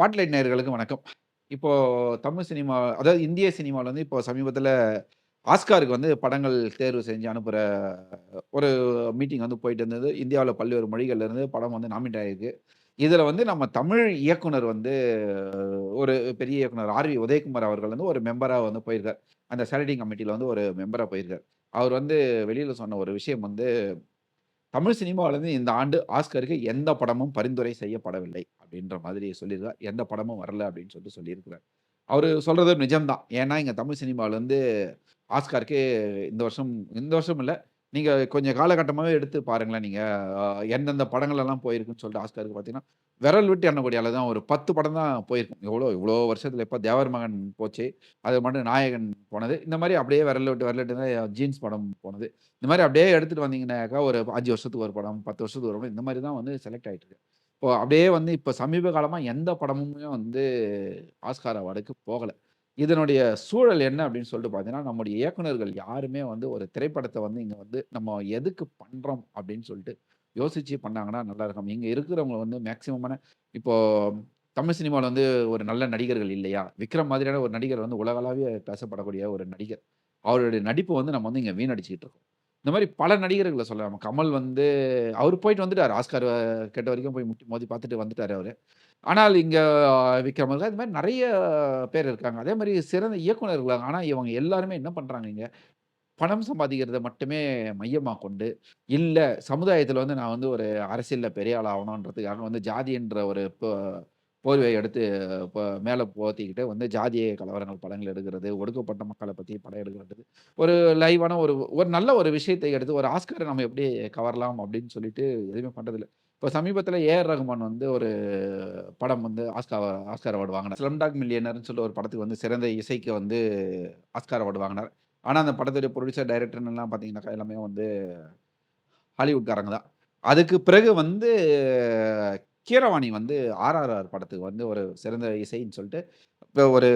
Spotlight நேயர்களுக்கு வணக்கம். இப்போது தமிழ் சினிமா அதாவது இந்திய சினிமாவில் வந்து இப்போ சமீபத்தில் ஆஸ்காருக்கு வந்து படங்கள் தேர்வு செஞ்சு அனுப்புகிற ஒரு மீட்டிங் வந்து போயிட்டு இருந்தது. இந்தியாவில் பல்வேறு மொழிகள்லேருந்து படம் வந்து நாமினேட் ஆகிருக்கு இதில் வந்து நம்ம தமிழ் இயக்குனர் வந்து ஒரு பெரிய இயக்குனர் ஆர்.வி. உதயகுமார் அவர்கள் வந்து ஒரு மெம்பராக வந்து போயிருக்கார். அந்த செலக்டிங் கமிட்டியில் வந்து ஒரு மெம்பராக போயிருக்கார். அவர் வந்து வெளியில் சொன்ன ஒரு விஷயம் வந்து தமிழ் சினிமாவிலேருந்து இந்த ஆண்டு ஆஸ்கருக்கு எந்த படமும் பரிந்துரை செய்யப்படவில்லை. அப்படின்ற மாதிரி சொல்லியிருக்கார். எந்த படமும் வரல அப்படின்னு சொல்லிட்டு சொல்லியிருக்கிறார். அவர் சொல்கிறது நிஜம்தான் ஏன்னா, இங்கே தமிழ் சினிமாவிலேருந்து ஆஸ்காருக்கு இந்த வருஷம் இந்த வருஷம் இல்லை நீங்கள் கொஞ்சம் காலகட்டமாகவே எடுத்து பாருங்களேன் நீங்கள் எந்தெந்த படங்கள் எல்லாம் போயிருக்குன்னு சொல்லிட்டு ஆஸ்காருக்கு பார்த்தீங்கன்னா, விரல் விட்டு எண்ணக்கூடிய அளவு தான் ஒரு 10 படம் தான் போயிருக்கும். எவ்வளோ இவ்வளோ வருஷத்தில் இப்போ தேவர் மகன் போச்சு. அது மட்டும் நாயகன் போனது. இந்த மாதிரி அப்படியே விரல் விட்டு விரல் விட்டு தான் ஜீன்ஸ் படம் போனது. இந்த மாதிரி அப்படியே எடுத்துகிட்டு வந்தீங்கன்னாக்கா, ஒரு அஞ்சு வருஷத்துக்கு ஒரு படம், 10 வருஷத்துக்கு ஒரு படம் இந்த மாதிரி தான் வந்து செலக்ட் ஆகிட்டு இருக்கு. இப்போ அப்படியே வந்து இப்போ சமீப காலமாக எந்த படமுமே வந்து ஆஸ்கார் அவார்டுக்கு போகலை இதனுடைய சூழல் என்ன அப்படின்னு சொல்லிட்டு பார்த்தீங்கன்னா, நம்முடைய இயக்குனர்கள் யாருமே வந்து ஒரு திரைப்படத்தை வந்து இங்கே வந்து நம்ம எதுக்கு பண்ணுறோம் அப்படின்னு சொல்லிட்டு யோசிச்சு பண்ணாங்கன்னா நல்லா இருக்கும். இங்கே இருக்கிறவங்க வந்து மேக்சிமமான இப்போ தமிழ் சினிமாவில் வந்து ஒரு நல்ல நடிகர்கள் இல்லையா? விக்ரம் மாதிரியான ஒரு நடிகர் வந்து உலகளாவிய பேசப்படக்கூடிய ஒரு நடிகர். அவருடைய நடிப்பு வந்து நம்ம வந்து இங்கே வீணடிச்சுக்கிட்டு இருக்கோம். இந்த மாதிரி பல நடிகர்களை சொல்லலாம். கமல் வந்து அவர் போயிட்டு வந்துட்டார் ஆஸ்கார் கேட்ட வரைக்கும் போய் முட்டி மோதி பார்த்துட்டு வந்துட்டாரு அவர் ஆனால் இங்கே விக்ரம் அவர்கள் இது மாதிரி நிறைய பேர் இருக்காங்க. அதே மாதிரி சிறந்த இயக்குநர்கள் ஆனால் இவங்க எல்லாருமே என்ன பண்ணுறாங்க இங்கே பணம் சம்பாதிக்கிறத மட்டுமே மையமாக கொண்டு, இல்லை சமுதாயத்தில் வந்து நான் வந்து ஒரு அரசியலில் பெரிய ஆள் ஆகணுன்றதுக்காக வந்து ஜாதி என்ற ஒரு இப்போ போர்வையை எடுத்து இப்போ மேலே போத்திக்கிட்டு வந்து ஜாதிய கலவரங்கள் படங்கள் எடுக்கிறது, ஒடுக்கப்பட்ட மக்களை பற்றி படம் எடுக்கிறது. ஒரு லைவான ஒரு ஒரு நல்ல ஒரு விஷயத்தை எடுத்து ஒரு ஆஸ்கரை நம்ம எப்படி கவரலாம் அப்படின்னு சொல்லிட்டு எதுவுமே பண்ணுறதில்ல இப்போ சமீபத்தில் ஏ.ஆர். ரகுமான் வந்து ஒரு படம் வந்து ஆஸ்கார் ஆஸ்கார் அவார்டு வாங்கினார் ஸ்லம்டாக் மில்லியனர்னு சொல்லி ஒரு படத்துக்கு வந்து சிறந்த இசைக்கு வந்து ஆஸ்கார் அவார்டு வாங்கினார் ஆனால் அந்த படத்துடைய ப்ரொடியூசர் டைரக்டர்ன்லாம் பார்த்தீங்கன்னாக்கா, எல்லாமே வந்து ஹாலிவுட்காரங்க தான். அதுக்கு பிறகு வந்து கீரவாணி வந்து ஆர்.ஆர்.ஆர் படத்துக்கு வந்து ஒரு சிறந்த இசைன்னு சொல்லிட்டு, இப்போ ஒரு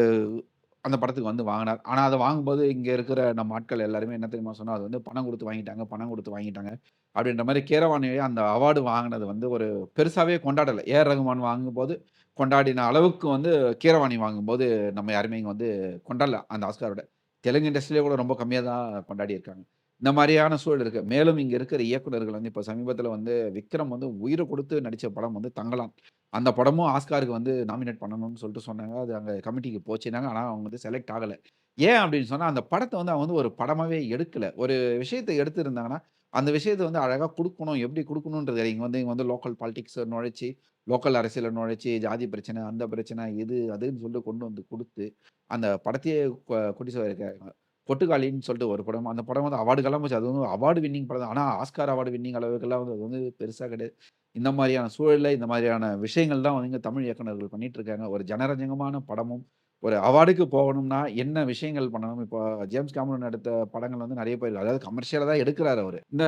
அந்த படத்துக்கு வந்து வாங்கினார் ஆனால் அதை வாங்கும்போது இங்கே இருக்கிற நம்ம ஆட்கள் எல்லாருமே என்ன தெரியுமா சொன்னால் அது வந்து பணம் கொடுத்து வாங்கிட்டாங்க, பணம் கொடுத்து வாங்கிட்டாங்க. அப்படின்ற மாதிரி கீரவாணியை அந்த அவார்டு வாங்கினது வந்து ஒரு பெருசாகவே கொண்டாடலை ஏ.ஆர். ரகுமான் வாங்கும்போது கொண்டாடின அளவுக்கு வந்து கீரவாணி வாங்கும்போது நம்ம யாருமே இங்கே வந்து கொண்டாடல அந்த ஆஸ்காரோட. தெலுங்கு இண்டஸ்ட்ரியிலே கூட ரொம்ப கம்மியாக தான் கொண்டாடி இருக்காங்க. இந்த மாதிரியான சூழல் இருக்குது மேலும் இங்கே இருக்கிற இயக்குனர்கள் வந்து இப்போ சமீபத்தில் வந்து விக்ரம் வந்து உயிரை கொடுத்து நடித்த படம் வந்து தங்கலான். அந்த படமும் ஆஸ்காருக்கு வந்து நாமினேட் பண்ணணும்னு சொல்லிட்டு சொன்னாங்க. அது அங்கே கமிட்டிக்கு போச்சுனாங்க ஆனால் அவங்க வந்து செலக்ட் ஆகலை ஏன் அப்படின்னு சொன்னால் அந்த படத்தை வந்து அவங்க வந்து ஒரு படமாகவே எடுக்கலை ஒரு விஷயத்த எடுத்திருந்தாங்கன்னா, அந்த விஷயத்த வந்து அழகாக கொடுக்கணும் எப்படி கொடுக்கணுன்றது இங்கே வந்து இங்கே வந்து லோக்கல் பாலிட்டிக்ஸை நுழைச்சி லோக்கல் அரசியலில் நுழைச்சி ஜாதி பிரச்சனை, அந்த பிரச்சனை, இது அதுன்னு சொல்லிட்டு கொண்டு வந்து கொடுத்து அந்த படத்தையே கொ கொட்டி போயிருக்காங்க. கொட்டுக்காளின்னு சொல்லிட்டு ஒரு படம். அந்த படம் வந்து அவார்டுக்கெல்லாம் போச்சு. அது வந்து அவார்டு வின்னிங் படம் தான். ஆனால் ஆஸ்கார் அவார்டு வின்னிங் அளவுக்கெல்லாம் வந்து அது வந்து பெருசாக கிடையாது. இந்த மாதிரியான சூழலில் இந்த மாதிரியான விஷயங்கள் தான் வந்து இங்கே தமிழ் இயக்குனர்கள் பண்ணிட்டு இருக்காங்க. ஒரு ஜனரஞ்சகமான படமும், ஒரு அவார்டுக்கு போகணும்னா என்ன விஷயங்கள் பண்ணணும்? இப்போ ஜேம்ஸ் கேமரன் எடுத்த படங்கள் வந்து நிறைய பேர் அதாவது கமர்ஷியலாக தான் எடுக்கிறாரு அவர் இந்த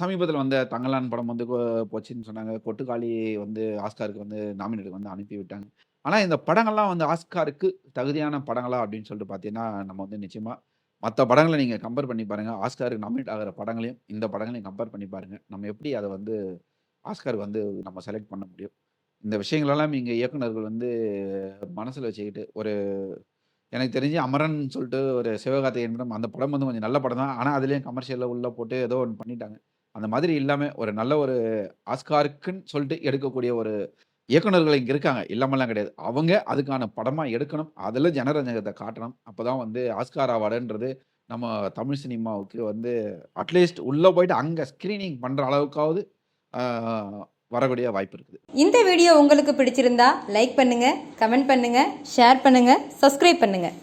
சமீபத்தில் வந்த தங்கலான் படம் வந்து போச்சுன்னு சொன்னாங்க. கொட்டுக்காளி வந்து ஆஸ்காருக்கு வந்து நாமினேட்டுக்கு வந்து அனுப்பி விட்டாங்க. ஆனால் இந்த படங்கள்லாம் வந்து ஆஸ்காருக்கு தகுதியான படங்களா அப்படின்னு சொல்லிட்டு பார்த்தீங்கன்னா, நம்ம வந்து நிச்சயமாக மற்ற படங்களை நீங்கள் கம்பேர் பண்ணி பாருங்கள் ஆஸ்காருக்கு நாமினேட் ஆகிற படங்களையும், இந்த படங்களையும் கம்பேர் பண்ணி பாருங்க. நம்ம எப்படி அதை வந்து ஆஸ்காருக்கு வந்து நம்ம செலக்ட் பண்ண முடியும்? இந்த விஷயங்களெல்லாம் இங்கே இயக்குநர்கள் இயக்குனர்கள் வந்து மனசில் வச்சுக்கிட்டு, ஒரு எனக்கு தெரிஞ்சு அமரன் சொல்லிட்டு ஒரு சிவகார்த்திகேயன் படம், அந்த படம் வந்து கொஞ்சம் நல்ல படம் தான். ஆனால் அதுலேயும் கமர்ஷியலில் உள்ளே போட்டு ஏதோ ஒன்று பண்ணிட்டாங்க. அந்த மாதிரி இல்லாமல் ஒரு நல்ல ஒரு ஆஸ்காருக்குன்னு சொல்லிட்டு எடுக்கக்கூடிய ஒரு இயக்குனர்கள் இங்கே இருக்காங்க. இல்லாமல்லாம் கிடையாது. அவங்க அதுக்கான படமாக எடுக்கணும். அதில் ஜனரஞ்சகத்தை காட்டணும். அப்போ தான் வந்து ஆஸ்கார் அவார்டுன்றது நம்ம தமிழ் சினிமாவுக்கு வந்து அட்லீஸ்ட் உள்ளே போயிட்டு அங்கே ஸ்க்ரீனிங் பண்ணுற அளவுக்காவது வரக்கூடிய வாய்ப்பு இருக்குது. இந்த வீடியோ உங்களுக்கு பிடிச்சிருந்தா லைக் பண்ணுங்கள் கமெண்ட் பண்ணுங்கள் ஷேர் பண்ணுங்கள் சப்ஸ்கிரைப் பண்ணுங்கள்